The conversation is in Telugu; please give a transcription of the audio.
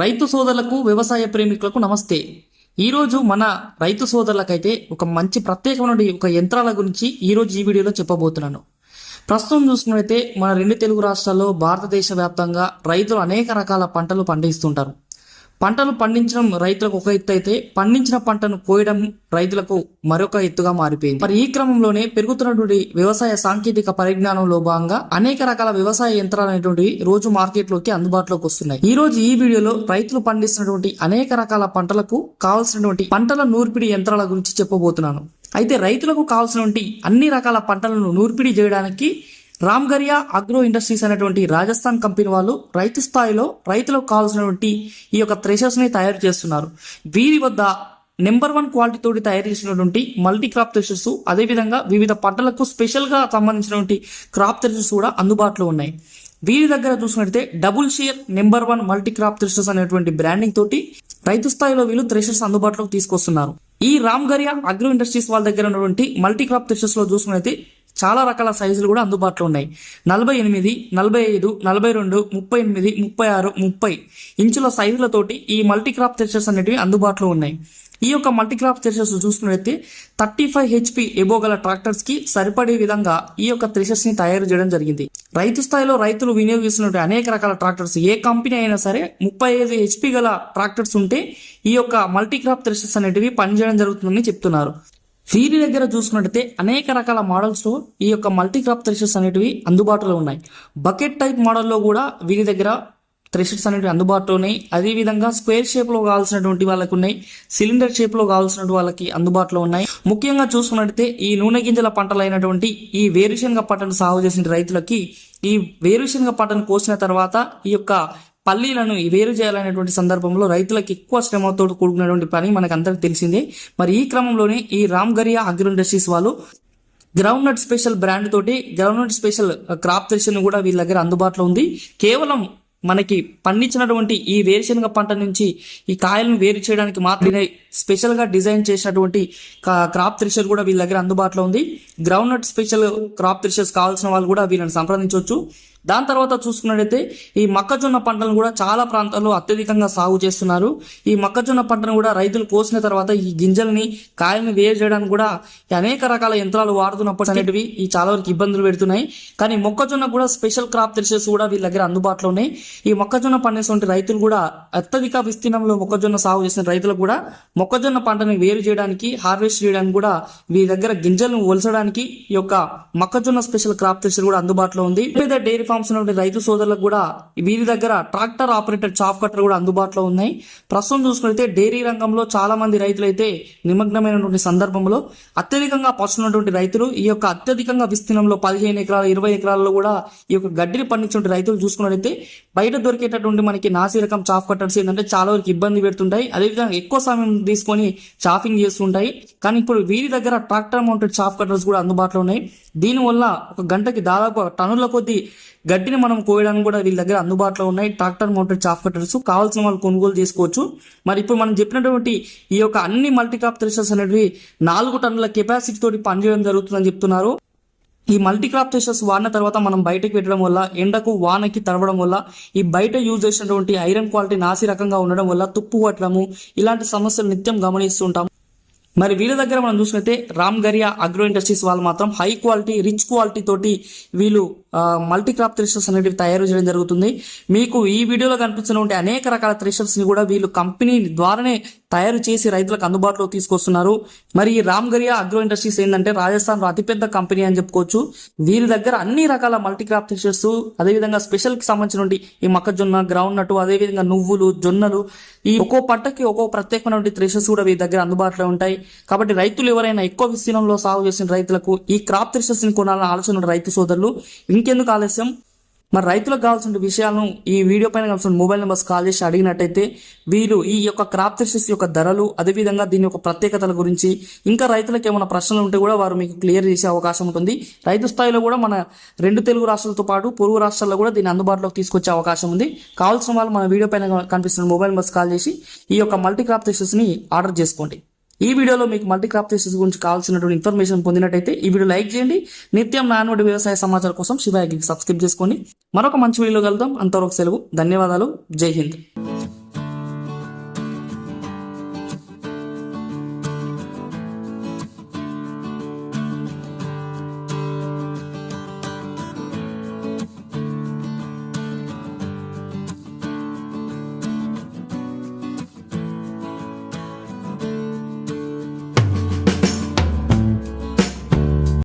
రైతు సోదరులకు వ్యవసాయ ప్రేమికులకు నమస్తే. ఈరోజు మన రైతు సోదరులకైతే ఒక మంచి ప్రత్యేకమైన ఒక యంత్రాల గురించి ఈరోజు ఈ వీడియోలో చెప్పబోతున్నాను. ప్రస్తుతం చూసుకున్నైతే మన రెండు తెలుగు రాష్ట్రాల్లో భారతదేశ వ్యాప్తంగా రైతులు అనేక రకాల పంటలు పండిస్తుంటారు. పంటలు పండించడం రైతులకు ఒక ఎత్తు అయితే పండించిన పంటను కోయడం రైతులకు మరొక ఎత్తుగా మారిపోయింది. మరి ఈ క్రమంలోనే పెరుగుతున్నటువంటి వ్యవసాయ సాంకేతిక పరిజ్ఞానంలో భాగంగా అనేక రకాల వ్యవసాయ యంత్రాలు అనేటువంటివి రోజు మార్కెట్లోకి అందుబాటులోకి వస్తున్నాయి. ఈ రోజు ఈ వీడియోలో రైతులు పండిస్తున్నటువంటి అనేక రకాల పంటలకు కావాల్సినటువంటి పంటల నూర్పిడి యంత్రాల గురించి చెప్పబోతున్నాను. అయితే రైతులకు కావాల్సినటువంటి అన్ని రకాల పంటలను నూర్పిడి చేయడానికి రామ్గరియా అగ్రో ఇండస్ట్రీస్ అనేటువంటి రాజస్థాన్ కంపెనీ వాళ్ళు రైతు స్థాయిలో రైతులకు కావాల్సినటువంటి ఈ యొక్క థ్రెషర్స్ని తయారు చేస్తున్నారు. వీరి వద్ద నెంబర్ వన్ క్వాలిటీ తోటి తయారు చేసినటువంటి మల్టీ క్రాప్ థ్రెషర్స్ అదేవిధంగా వివిధ పంటలకు స్పెషల్గా సంబంధించినటువంటి క్రాప్ థ్రెషర్స్ కూడా అందుబాటులో ఉన్నాయి. వీరి దగ్గర చూసినట్లయితే double share number one multi crop threshers అనేటువంటి బ్రాండింగ్ తోటి రైతు స్థాయిలో వీళ్ళు థ్రెషర్స్ అందుబాటులోకి తీసుకొస్తున్నారు. ఈ రామ్ గరియా అగ్రో ఇండస్ట్రీస్ వాళ్ళ దగ్గర ఉన్నటువంటి మల్టీ క్రాప్ థ్రెషర్స్లో చూసుకున్నైతే చాలా రకాల సైజులు కూడా అందుబాటులో ఉన్నాయి. నలభై ఎనిమిది నలభై ఐదు నలభై రెండు ముప్పై ఎనిమిది ముప్పై ఆరు ముప్పై ఇంచుల సైజులతోటి ఈ మల్టీ క్రాప్ థ్రెషర్స్ అనేటివి అందుబాటులో ఉన్నాయి. ఈ యొక్క మల్టీక్రాప్ థ్రెషర్స్ చూసుకున్నట్లయితే థర్టీ ఫైవ్ హెచ్పి ఎబో గల ట్రాక్టర్స్కి సరిపడే విధంగా ఈ యొక్క థ్రెషర్స్ని తయారు చేయడం జరిగింది. రైతు స్థాయిలో రైతులు వినియోగిస్తున్న అనేక రకాల ట్రాక్టర్స్ ఏ కంపెనీ అయినా సరే ముప్పై ఐదు హెచ్పి గల ట్రాక్టర్స్ ఉంటే ఈ యొక్క మల్టీ క్రాప్ థ్రెషర్స్ అనేటివి పనిచేయడం జరుగుతుందని చెప్తున్నారు. వీరి దగ్గర చూసుకున్నట్టయితే అనేక రకాల మోడల్స్లో ఈ యొక్క మల్టీ క్రాప్ థ్రెషర్స్ అనేటివి అందుబాటులో ఉన్నాయి. బకెట్ టైప్ మోడల్లో కూడా వీరి దగ్గర థ్రెషర్స్ అనేటివి అందుబాటులో ఉన్నాయి. అదేవిధంగా స్క్వేర్ షేప్లో కావాల్సినటువంటి వాళ్ళకి ఉన్నాయి. సిలిండర్ షేప్లో కావాల్సినటువంటి వాళ్ళకి అందుబాటులో ఉన్నాయి. ముఖ్యంగా చూసుకున్నట్టయితే ఈ నూనె గింజల పంటలైనటువంటి ఈ వేరుశనగ పంటను సాగు చేసిన రైతులకి ఈ వేరుశనగ పంటను కోసిన తర్వాత ఈ యొక్క పల్లీలను వేరు చేయాలనేటువంటి సందర్భంలో రైతులకు ఎక్కువ శ్రమతో కూడుకున్నటువంటి పని మనకు అందరికి తెలిసిందే. మరి ఈ క్రమంలోనే ఈ రామ్ గరియా అగ్రో ఇండస్ట్రీస్ వాళ్ళు గ్రౌండ్ నట్ స్పెషల్ బ్రాండ్ తోటి groundnut special crop thresher కూడా వీళ్ళ దగ్గర అందుబాటులో ఉంది. కేవలం మనకి పండించినటువంటి ఈ వేరుశనగ పంట నుంచి ఈ కాయలను వేరు చేయడానికి మాత్రమే స్పెషల్గా డిజైన్ చేసినటువంటి కా- క్రాప్ థ్రెషర్ కూడా వీళ్ళ దగ్గర అందుబాటులో ఉంది. Groundnut special crop threshers కావాల్సిన వాళ్ళు కూడా వీళ్ళని సంప్రదించవచ్చు. దాని తర్వాత చూసుకున్నట్టయితే ఈ మొక్కజొన్న పంటను కూడా చాలా ప్రాంతాల్లో అత్యధికంగా సాగు చేస్తున్నారు. ఈ మొక్కజొన్న పంటను కూడా రైతులు కోసిన తర్వాత ఈ గింజల్ని కాయల్ని వేరు చేయడానికి కూడా అనేక రకాల యంత్రాలు వాడుతున్నప్పుడు అనేటివి ఈ చాలా వరకు ఇబ్బందులు పెడుతున్నాయి. కానీ మొక్కజొన్న కూడా స్పెషల్ క్రాప్ థ్రెషర్స్ కూడా వీళ్ళ దగ్గర అందుబాటులో ఉన్నాయి. ఈ మొక్కజొన్న పండేటువంటి రైతులు కూడా అత్యధిక విస్తీర్ణంలో మొక్కజొన్న సాగు చేసిన రైతులకు కూడా మొక్కజొన్న పంటని వేరు చేయడానికి హార్వెస్ట్ చేయడానికి కూడా మీ దగ్గర గింజలను ఒలసడానికి ఈ యొక్క మొక్కజొన్న స్పెషల్ క్రాప్ థ్రెషర్ కూడా అందుబాటులో ఉంది. వివిధ డైరీ ఫార్మ్స్ ఉన్నటువంటి రైతు సోదరులకు కూడా వీరి దగ్గర ట్రాక్టర్ ఆపరేటర్ చాఫ్ కట్టర్ కూడా అందుబాటులో ఉన్నాయి. ప్రస్తుతం చూసుకుంటే డైరీ రంగంలో చాలా మంది రైతులు అయితే నిమగ్నమైనటువంటి సందర్భంలో అత్యధికంగా పస్తున్నటువంటి రైతులు ఈ యొక్క అత్యధికంగా విస్తీర్ణంలో పదిహేను ఎకరాలు ఇరవై ఎకరాల్లో కూడా ఈ యొక్క గడ్డిని పండించే రైతులు చూసుకున్నట్లయితే బయట దొరికేటటువంటి మనకి నాసి రకం చాఫ్ కట్టర్స్ ఏంటంటే చాలా వరకు ఇబ్బంది పెడుతుంటాయి. అదేవిధంగా ఎక్కువ సమయం తీసుకొని చాఫింగ్ చేస్తుంటాయి. కానీ ఇప్పుడు వీరి దగ్గర ట్రాక్టర్ మౌంటెడ్ చాఫ్ కట్టర్స్ కూడా అందుబాటులో ఉన్నాయి. దీనివల్ల ఒక గంటకి దాదాపు టన్నుల కొద్ది గడ్డిని మనం కోయడానికి కూడా వీళ్ళ దగ్గర అందుబాటులో ఉన్నాయి. ట్రాక్టర్ మౌంటెడ్ చాఫ్ కట్టర్స్ కావాల్సిన వాళ్ళు కొనుగోలు చేసుకోవచ్చు. మరి ఇప్పుడు మనం చెప్పినటువంటి ఈ యొక్క అన్ని మల్టీ క్రాప్ థ్రెషర్స్ అనేవి నాలుగు టన్నుల కెపాసిటీ తోటి పనిచేయడం జరుగుతుందని చెప్తున్నారు. ఈ మల్టీ క్రాప్ థ్రెషర్స్ వాడిన తర్వాత మనం బయటకు పెట్టడం వల్ల ఎండకు వానకి తడవడం వల్ల ఈ బయట యూజ్ చేసినటువంటి ఐరన్ క్వాలిటీ నాసి రకంగా ఉండడం వల్ల తుప్పు పట్టడము ఇలాంటి సమస్యలు నిత్యం గమనిస్తుంటాం. మరి వీళ్ళ దగ్గర మనం చూసుకుంటే రామ్ గరియా అగ్రో ఇండస్ట్రీస్ వాళ్ళు మాత్రం హై క్వాలిటీ రిచ్ క్వాలిటీ తోటి వీళ్ళు మల్టీ క్రాప్ థ్రెషర్స్ అనేటివి తయారు చేయడం జరుగుతుంది. మీకు ఈ వీడియోలో కనిపించినటువంటి అనేక రకాల థ్రెషర్స్ని కూడా వీళ్ళు కంపెనీ ద్వారానే తయారు చేసి రైతులకు అందుబాటులో తీసుకొస్తున్నారు. మరి ఈ రామ్ గరియా అగ్రో ఇండస్ట్రీస్ ఏంటంటే రాజస్థాన్లో అతిపెద్ద కంపెనీ అని చెప్పుకోవచ్చు. వీరి దగ్గర అన్ని రకాల మల్టీ క్రాప్ థ్రెషర్స్ అదేవిధంగా స్పెషల్కి సంబంధించినటువంటి ఈ మొక్కజొన్న గ్రౌండ్ నట్టు అదేవిధంగా నువ్వులు జొన్నలు ఈ ఒక్కో పంటకి ఒక్కో ప్రత్యేకమైనటువంటి థ్రెషర్స్ కూడా వీరి దగ్గర అందుబాటులో ఉంటాయి. కాబట్టి రైతులు ఎవరైనా ఎక్కువ విస్తీర్ణంలో సాగు చేసిన రైతులకు ఈ క్రాప్ థ్రెషర్స్ కొనాలని ఆలోచన ఉన్న రైతు సోదరులు ఇంకెందుకు ఆలస్యం? మరి రైతులకు కావాల్సిన విషయాలను ఈ వీడియో పైన కావాల్సిన మొబైల్ నెంబర్స్ కాల్ చేసి అడిగినట్టయితే వీరు ఈ యొక్క క్రాప్ థ్రెషర్స్ యొక్క ధరలు అదేవిధంగా దీని యొక్క ప్రత్యేకతల గురించి ఇంకా రైతులకు ఏమైనా ప్రశ్నలు ఉంటే కూడా వారు మీకు క్లియర్ చేసే అవకాశం ఉంటుంది. రైతు స్థాయిలో కూడా మన రెండు తెలుగు రాష్ట్రాలతో పాటు పొరుగు రాష్ట్రాల్లో కూడా దీన్ని అందుబాటులోకి తీసుకొచ్చే అవకాశం ఉంది. కావాల్సిన వాళ్ళు మన వీడియో పైన కనిపిస్తున్న మొబైల్ నెంబర్స్ కాల్ చేసి ఈ యొక్క మల్టీ క్రాప్ థ్రెషర్స్ ఆర్డర్ చేసుకోండి. ఈ వీడియోలో మీకు మల్టీక్రాప్ క్రాప్ గురించి కావాల్సినటువంటి ఇన్ఫర్మేషన్ పొందినట్టయితే ఈ వీడియో లైక్ చేయండి. నిత్యం నానోటి వ్యవసాయ సమాచారం కోసం శివాయకి సబ్స్క్రైబ్ చేసుకోండి మరొక మంచి వీడియోలో కలుద్దాం. అంతవరకు సెలవు. ధన్యవాదాలు. జై హింద్.